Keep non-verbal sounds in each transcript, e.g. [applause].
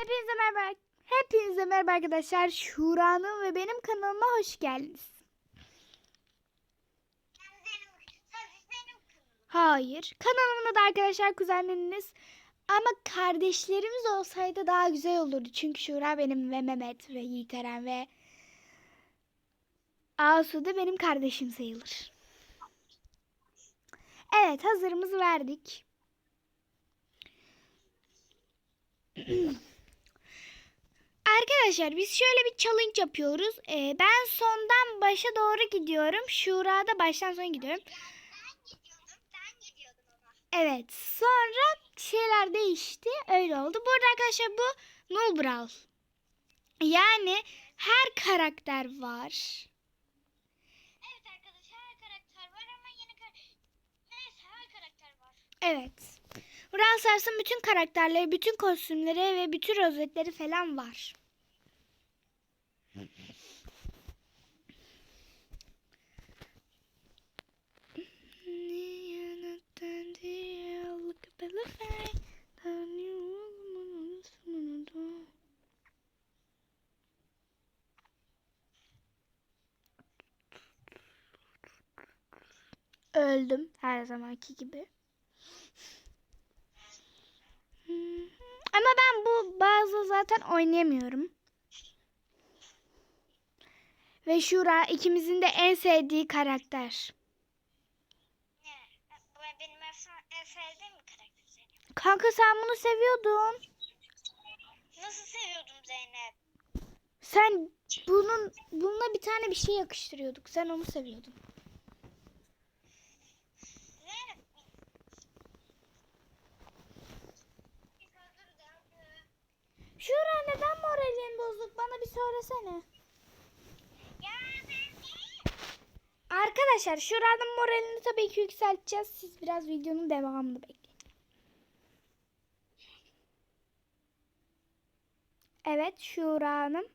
Hepinize merhaba. Hepinize merhaba arkadaşlar. Şura'nın ve benim kanalıma hoş geldiniz. Hayır. Kanalımda da arkadaşlar kuzenleriniz ama kardeşlerimiz olsaydı daha güzel olurdu. Çünkü Şura benim ve Mehmet ve Yiğiteren ve Asu da benim kardeşim sayılır. Evet hazırımızı verdik. [clears throat] Arkadaşlar biz şöyle bir challenge yapıyoruz. Ee, ben sondan başa doğru gidiyorum. Şura da baştan sona gidiyorum. Evet. Sonra şeyler değişti. Öyle oldu. Burada arkadaşlar bu Null Brawl. Yani her karakter var. Evet arkadaşlar her karakter var ama yeni karakter... Neyse her karakter var. Evet. Brawl Stars'ın bütün karakterleri, bütün kostümleri ve bütün rozetleri falan var. Her zamanki gibi. Hı. Ama ben bu bazı zaten oynayamıyorum. Ve Şura ikimizin de en sevdiği karakter. Ne? Bu benim en, en sevdiğim bir karakter Zeynep. Kanka sen bunu seviyordun. Nasıl seviyordum Zeynep? Sen bunun bununla bir tane bir şey yakıştırıyorduk. Sen onu seviyordun. Zeynep. Biz hazır geldi. Şura neden moralin bozuk? Bana bir söylesene. Arkadaşlar Şura'nın moralini tabii ki yükselteceğiz. Siz biraz videonun devamını bekleyin. Evet Şura Hanım.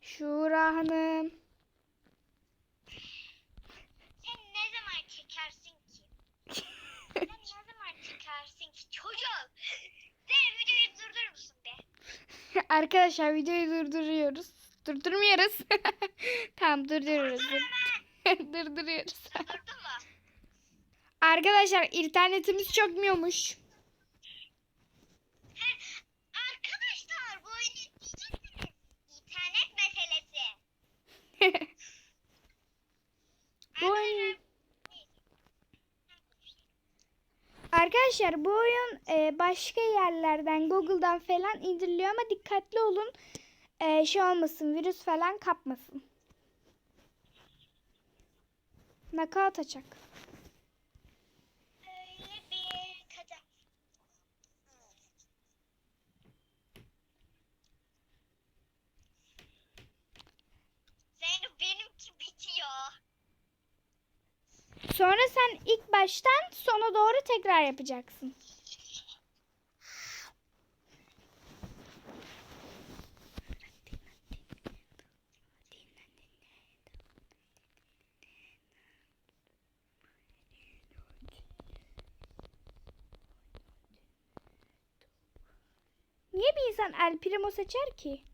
Şura Hanım. Sen ne zaman çekersin ki? Sen ne zaman çocuk? [laughs] Zeynep videoyu durdurur musun be? [laughs] Arkadaşlar videoyu durduruyoruz. Durdurmuyoruz. [laughs] tamam durduruyoruz. durduruyoruz. Durdurdun mu? Arkadaşlar internetimiz çökmüyormuş. He, Arkadaşlar bu oyunu diyeceksiniz. İnternet meselesi. Bu oyun Arkadaşlar bu oyun e, başka yerlerden Google'dan falan indiriliyor ama dikkatli olun. E, şey olmasın virüs falan kapmasın. Nakat açak. Öyle bir kadın. Zeynep benimki bitiyor. Sonra sen ilk baştan sona doğru tekrar yapacaksın. Niye bir insan El Primo seçer ki?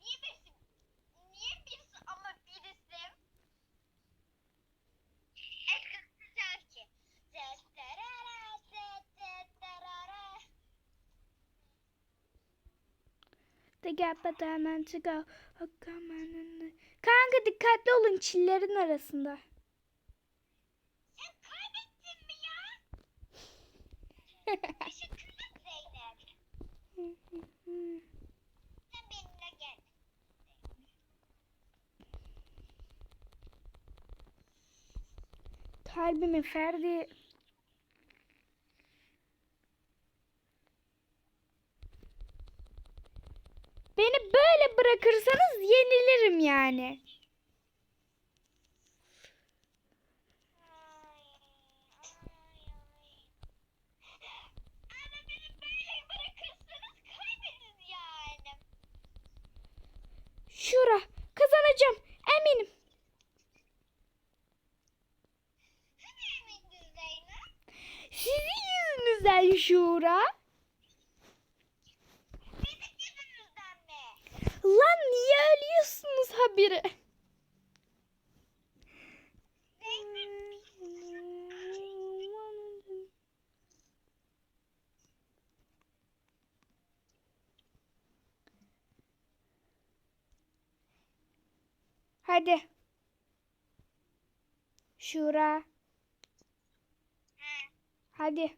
Niye birisi, niye birisi ama birisi Edgar seçer ki? The gap but I meant to go. Kanka dikkatli olun çillerin arasında. Sen kaybettin mi ya? Teşekkürler Zeynep. Sen benimle gel. Kalbimi Ferdi. Beni böyle bırakırsanız yenilirim yani. Şura kazanacağım eminim. Sizin yüzünüzden Şura. Niye ölüyorsunuz habire? Hadi. Şura. Hadi.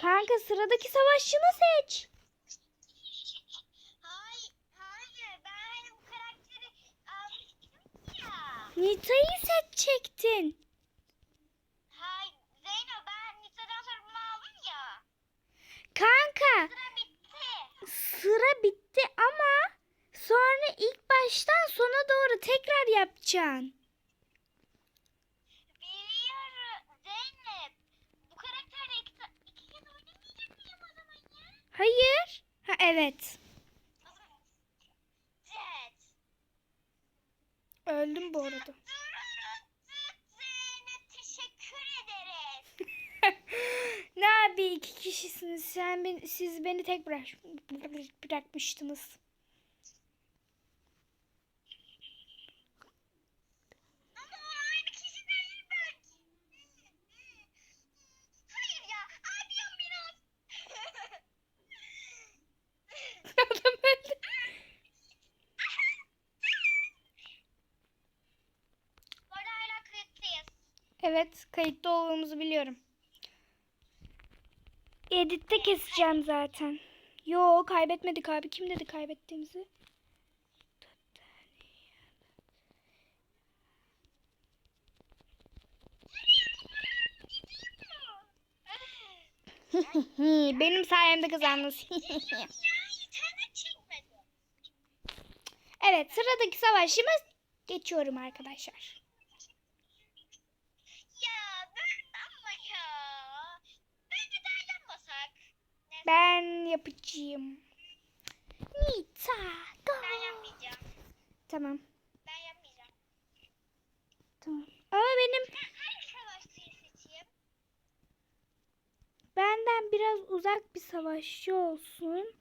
Kanka sıradaki savaşçını seç. Hayır, hayır. Ben bu karakteri almıştım ya. Nita'yı seçecektin. Hayır, Zeyno ben Nisa'dan sonra bunu aldım ya. Kanka Sıra bitti. sıra bitti ama sonra ilk baştan sona doğru tekrar yapacaksın. Zeynep. Bu karakterle iki, ta- iki kez oynamayacak mıyım o zaman ya? Hayır. Ha evet. Evet. Öldüm bu arada. Zeynep teşekkür ederiz. ne abi iki kişisiniz. Sen ben, siz beni tek bırak, bırakmıştınız. Ama o aynı kişi değil belki. Hayır ya. Abim biraz. Adam öldü. Bu arada hala kayıttayız. Evet kayıtta olduğumuzu biliyorum. Editte keseceğim zaten. Yo kaybetmedik abi. Kim dedi kaybettiğimizi? [laughs] Benim sayemde kazandınız. çekmedi. evet sıradaki savaşımız geçiyorum arkadaşlar. Ya ben ama ya. Bence daha yapmasak. Ne? Ben yapacağım. Nita. Go. Ben yapmayacağım. Tamam. Ben yapmayacağım. Tamam. Ama benim Ben hangi savaşçıyı seçeyim? benden biraz uzak bir savaşçı olsun.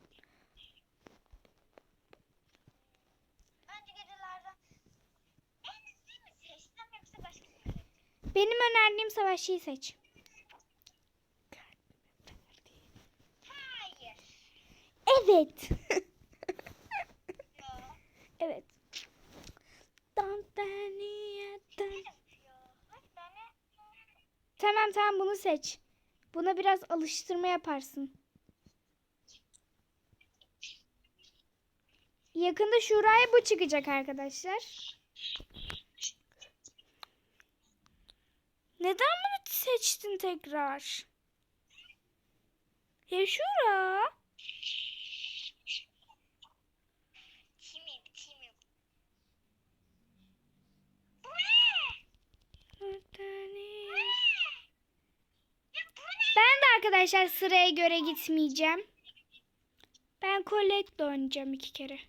Benim önerdiğim savaşçıyı seç. Evet. [laughs] Evet. Tamam tamam bunu seç. Buna biraz alıştırma yaparsın. Yakında Şura'ya bu çıkacak arkadaşlar. Neden bunu seçtin tekrar? Ya Şura. Timim, timim. Bu ne? Ben de arkadaşlar sıraya göre gitmeyeceğim. Ben Colette'le oynayacağım iki kere.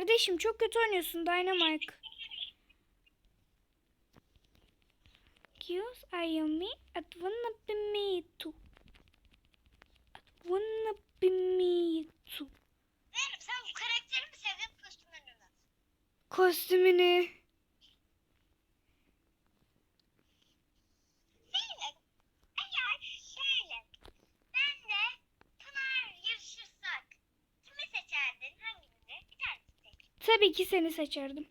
Kardeşim çok kötü oynuyorsun Dynamite. Use I am me at wanna be me too. At wanna be me too. Zeynep sen bu karakteri mi sevdin kostümlerini mi? Kostümünü. Ki seni seçerdim.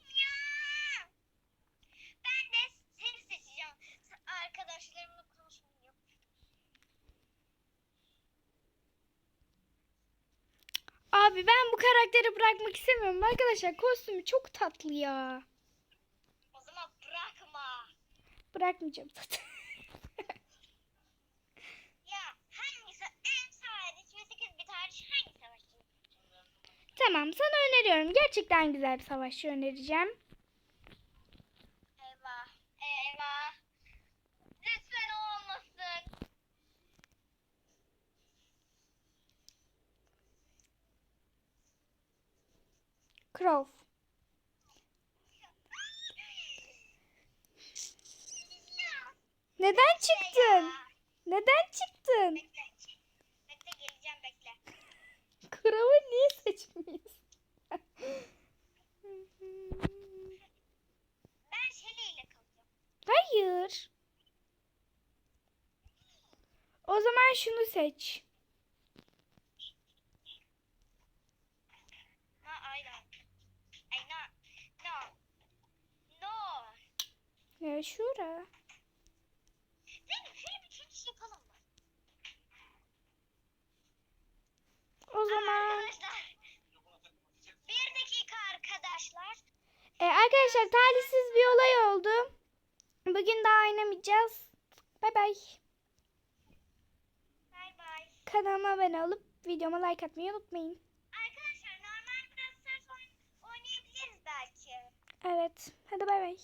Ya. Ben de seni seçeceğim. Arkadaşlarımla konuşmam yok. Abi ben bu karakteri bırakmak istemiyorum arkadaşlar. Kostümü çok tatlı ya. O zaman bırakma. Bırakmayacağım zaten. Ya hangisi en sade 28 bir tarih hangi savaşçı? Tamam sana öneriyorum. Gerçekten güzel bir savaşçı önereceğim. Eyvah. Eyvah. Lütfen olmasın. Crow. Neden çıktın? Neden çıktın? Crow'u niye seçmiyorsun? Ben Shelly ile kalacağım. Hayır. O zaman şunu seç. No, I don't. I no. No. No. Ya şura. Zeynep şöyle bir çekiş yapalım mı? O zaman Arkadaşlar. Bir dakika arkadaşlar. e, arkadaşlar talihsiz bir olay oldu. Bugün daha oynamayacağız. Bay bay. Bay bay. Kanalıma abone olup videoma like atmayı unutmayın. Arkadaşlar normal biraz oynayabiliriz belki. Evet. Hadi bay bay.